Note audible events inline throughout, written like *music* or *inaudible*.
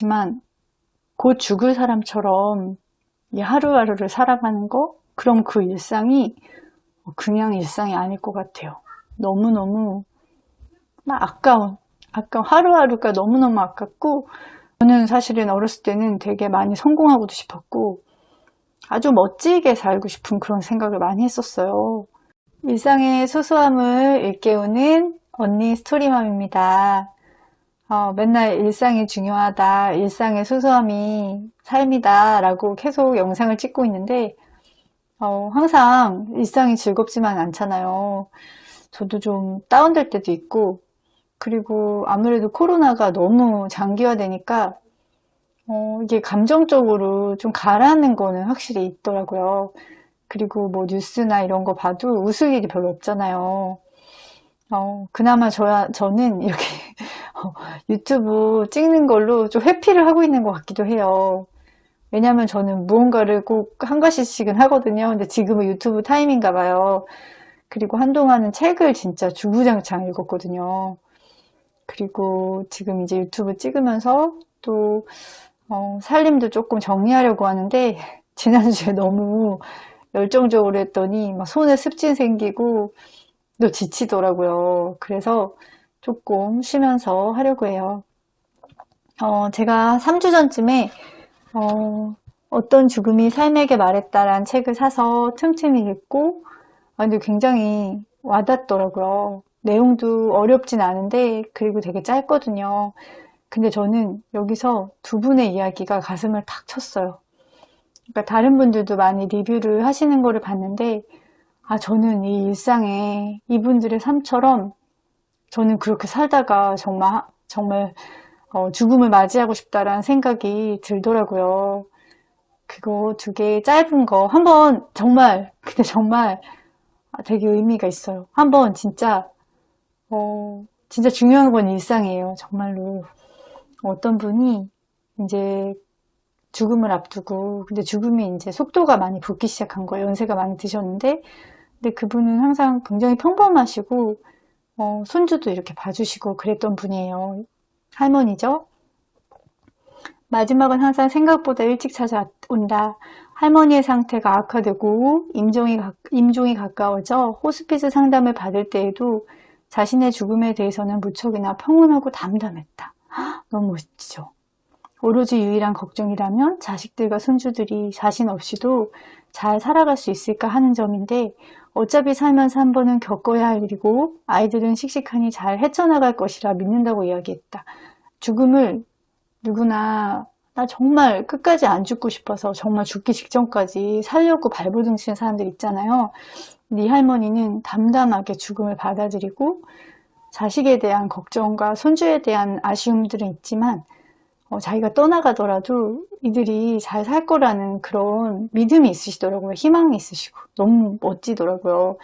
하지만 곧 죽을 사람처럼 이 하루하루를 살아가는 거 그럼 그 일상이 그냥 일상이 아닐 것 같아요. 너무너무 막 아까운 아까운 하루하루가 너무너무 아깝고 저는 사실은 어렸을 때는 되게 많이 성공하고도 싶었고 아주 멋지게 살고 싶은 그런 생각을 많이 했었어요. 일상의 소소함을 일깨우는 언니 스토리맘입니다. 어, 맨날 일상이 중요하다, 일상의 소소함이 삶이다 라고 계속 영상을 찍고 있는데 어, 항상 일상이 즐겁지만 않잖아요. 저도 좀 다운될 때도 있고 그리고 아무래도 코로나가 너무 장기화되니까 어, 이게 감정적으로 좀 가라앉는 거는 확실히 있더라고요. 그리고 뭐 뉴스나 이런 거 봐도 웃을 일이 별로 없잖아요. 어, 그나마 저야, 저는 이렇게 어, *laughs* 유튜브 찍는 걸로 좀 회피를 하고 있는 것 같기도 해요. 왜냐면 저는 무언가를 꼭 한 가지씩은 하거든요. 근데 지금은 유튜브 타임인가 봐요. 그리고 한동안은 책을 진짜 주구장창 읽었거든요. 그리고 지금 이제 유튜브 찍으면서 또 어, 살림도 조금 정리하려고 하는데 *laughs* 지난주에 너무 열정적으로 했더니 막 손에 습진 생기고 또 지치더라고요. 그래서 조금 쉬면서 하려고 해요. 어, 제가 3주 전쯤에 어, 어떤 죽음이 삶에게 말했다라는 책을 사서 틈틈이 읽고 아, 근데 굉장히 와닿더라고요. 내용도 어렵진 않은데 그리고 되게 짧거든요. 근데 저는 여기서 두 분의 이야기가 가슴을 탁 쳤어요. 그러니까 다른 분들도 많이 리뷰를 하시는 거를 봤는데 아 저는 이 일상에 이분들의 삶처럼 저는 그렇게 살다가 정말 정말 어, 죽음을 맞이하고 싶다라는 생각이 들더라고요. 그거 두 개 짧은 거 한번 정말 *laughs* 근데 정말 되게 의미가 있어요. 한번 진짜 어, 진짜 중요한 건 일상이에요. 정말로 어떤 분이 이제 죽음을 앞두고 근데 죽음이 이제 속도가 많이 붙기 시작한 거예요. 연세가 많이 드셨는데 근데 그분은 항상 굉장히 평범하시고 어, 손주도 이렇게 봐주시고 그랬던 분이에요. 할머니죠. 마지막은 항상 생각보다 일찍 찾아온다. 할머니의 상태가 악화되고 임종이, 임종이 가까워져 호스피스 상담을 받을 때에도 자신의 죽음에 대해서는 무척이나 평온하고 담담했다. 너무 멋지죠. 오로지 유일한 걱정이라면 자식들과 손주들이 자신 없이도 잘 살아갈 수 있을까 하는 점인데 어차피 살면서 한 번은 겪어야 할 일이고 아이들은 씩씩하니 잘 헤쳐나갈 것이라 믿는다고 이야기했다. 죽음을 누구나 나 정말 끝까지 안 죽고 싶어서 정말 죽기 직전까지 살려고 발버둥 치는 사람들 있잖아요. 네 할머니는 담담하게 죽음을 받아들이고 자식에 대한 걱정과 손주에 대한 아쉬움들은 있지만 어, 자기가 떠나가더라도 이들이 잘 살 거라는 그런 믿음이 있으시더라고요. 희망이 있으시고 너무 멋지더라고요.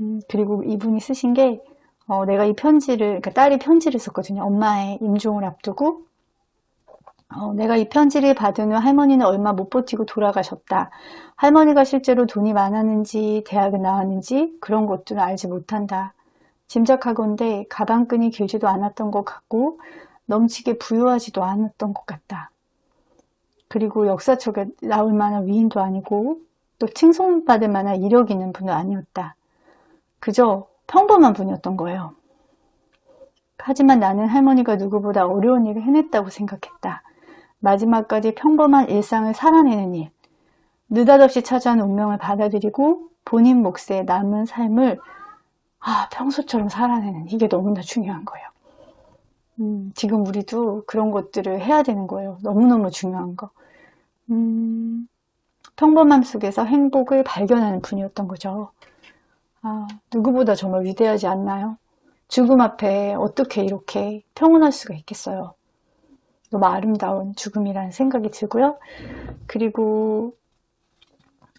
음, 그리고 이분이 쓰신 게 어, 내가 이 편지를 그러니까 딸이 편지를 썼거든요. 엄마의 임종을 앞두고 어, 내가 이 편지를 받은 후 할머니는 얼마 못 버티고 돌아가셨다. 할머니가 실제로 돈이 많았는지 대학을 나왔는지 그런 것들은 알지 못한다. 짐작하건대 가방끈이 길지도 않았던 것 같고 넘치게 부유하지도 않았던 것 같다. 그리고 역사책에 나올 만한 위인도 아니고 또 칭송받을 만한 이력 있는 분도 아니었다. 그저 평범한 분이었던 거예요. 하지만 나는 할머니가 누구보다 어려운 일을 해냈다고 생각했다. 마지막까지 평범한 일상을 살아내는 일, 느닷없이 찾아온 운명을 받아들이고 본인 몫의 남은 삶을 아, 평소처럼 살아내는 이게 너무나 중요한 거예요. 음, 지금 우리도 그런 것들을 해야 되는 거예요. 너무너무 중요한 거. 음, 평범함 속에서 행복을 발견하는 분이었던 거죠. 아, 누구보다 정말 위대하지 않나요? 죽음 앞에 어떻게 이렇게 평온할 수가 있겠어요. 너무 아름다운 죽음이라는 생각이 들고요. 그리고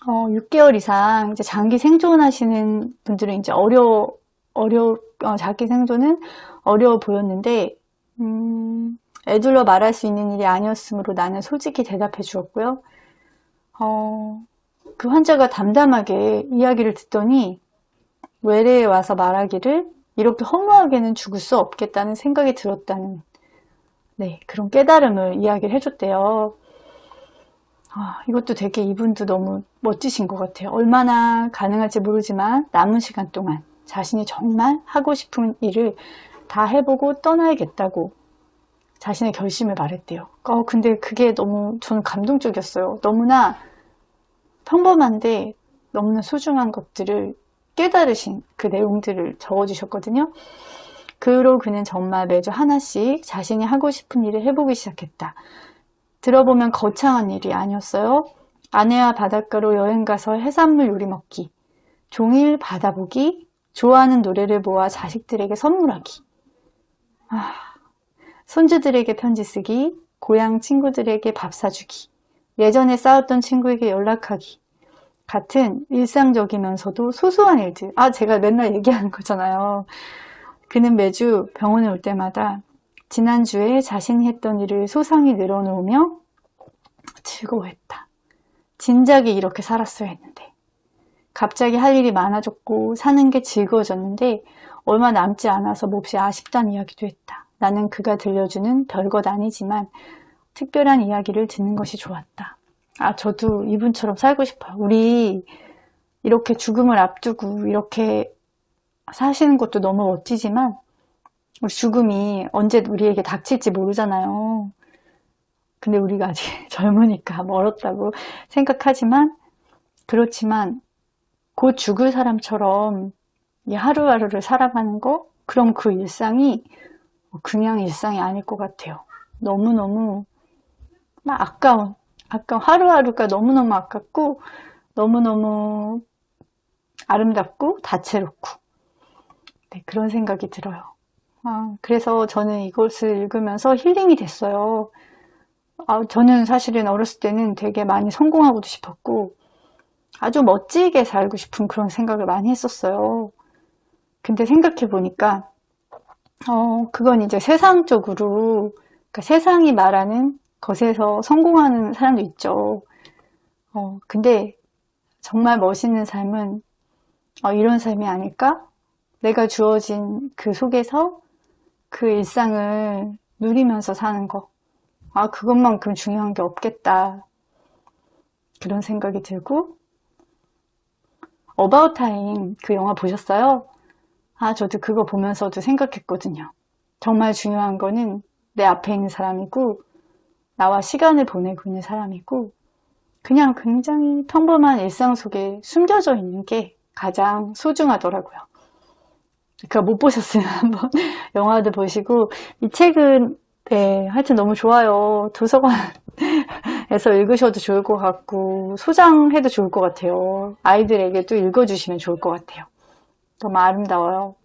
어, 6개월 이상 이제 장기 생존하시는 분들은 이제 어려 어려 어, 장기 생존은 어려워 보였는데 음, 애둘러 말할 수 있는 일이 아니었으므로 나는 솔직히 대답해 주었고요. 어, 그 환자가 담담하게 이야기를 듣더니 외래에 와서 말하기를 이렇게 허무하게는 죽을 수 없겠다는 생각이 들었다는 네, 그런 깨달음을 이야기를 해줬대요. 아, 이것도 되게 이분도 너무 멋지신 것 같아요. 얼마나 가능할지 모르지만 남은 시간 동안 자신이 정말 하고 싶은 일을 다 해보고 떠나야겠다고 자신의 결심을 말했대요. 어, 근데 그게 너무 저는 감동적이었어요. 너무나 평범한데 너무나 소중한 것들을 깨달으신 그 내용들을 적어주셨거든요. 그로 그는 정말 매주 하나씩 자신이 하고 싶은 일을 해보기 시작했다. 들어보면 거창한 일이 아니었어요. 아내와 바닷가로 여행 가서 해산물 요리 먹기, 종일 바다 보기, 좋아하는 노래를 모아 자식들에게 선물하기, 아, 손주들에게 편지 쓰기, 고향 친구들에게 밥 사주기, 예전에 싸웠던 친구에게 연락하기, 같은 일상적이면서도 소소한 일들. 아, 제가 맨날 얘기하는 거잖아요. 그는 매주 병원에 올 때마다 지난주에 자신이 했던 일을 소상히 늘어놓으며 즐거워했다. 진작에 이렇게 살았어야 했는데. 갑자기 할 일이 많아졌고 사는 게 즐거워졌는데 얼마 남지 않아서 몹시 아쉽다는 이야기도 했다. 나는 그가 들려주는 별것 아니지만 특별한 이야기를 듣는 것이 좋았다. 아, 저도 이분처럼 살고 싶어요. 우리 이렇게 죽음을 앞두고 이렇게 사시는 것도 너무 멋지지만 우리 죽음이 언제 우리에게 닥칠지 모르잖아요. 근데 우리가 아직 *laughs* 젊으니까 멀었다고 생각하지만 그렇지만 곧 죽을 사람처럼 이 하루하루를 살아가는 거 그럼 그 일상이 그냥 일상이 아닐 것 같아요. 너무너무 막 아까운 아까 하루하루가 너무너무 아깝고 너무너무 아름답고 다채롭고 네, 그런 생각이 들어요. 아, 그래서 저는 이것을 읽으면서 힐링이 됐어요. 아, 저는 사실은 어렸을 때는 되게 많이 성공하고도 싶었고 아주 멋지게 살고 싶은 그런 생각을 많이 했었어요. 근데 생각해 보니까 어, 그건 이제 세상적으로 그러니까 세상이 말하는 것에서 성공하는 사람도 있죠. 어, 근데 정말 멋있는 삶은 어, 이런 삶이 아닐까? 내가 주어진 그 속에서 그 일상을 누리면서 사는 거. 아, 그것만큼 중요한 게 없겠다. 그런 생각이 들고, 어바웃 타임 그 영화 보셨어요? 아, 저도 그거 보면서도 생각했거든요. 정말 중요한 거는 내 앞에 있는 사람이고, 나와 시간을 보내고 있는 사람이고, 그냥 굉장히 평범한 일상 속에 숨겨져 있는 게 가장 소중하더라고요. 그거 못 보셨으면 *laughs* 한번 영화도 보시고, 이 책은, 네, 하여튼 너무 좋아요. 도서관에서 읽으셔도 좋을 것 같고, 소장해도 좋을 것 같아요. 아이들에게도 읽어주시면 좋을 것 같아요. 너무 아름다워요.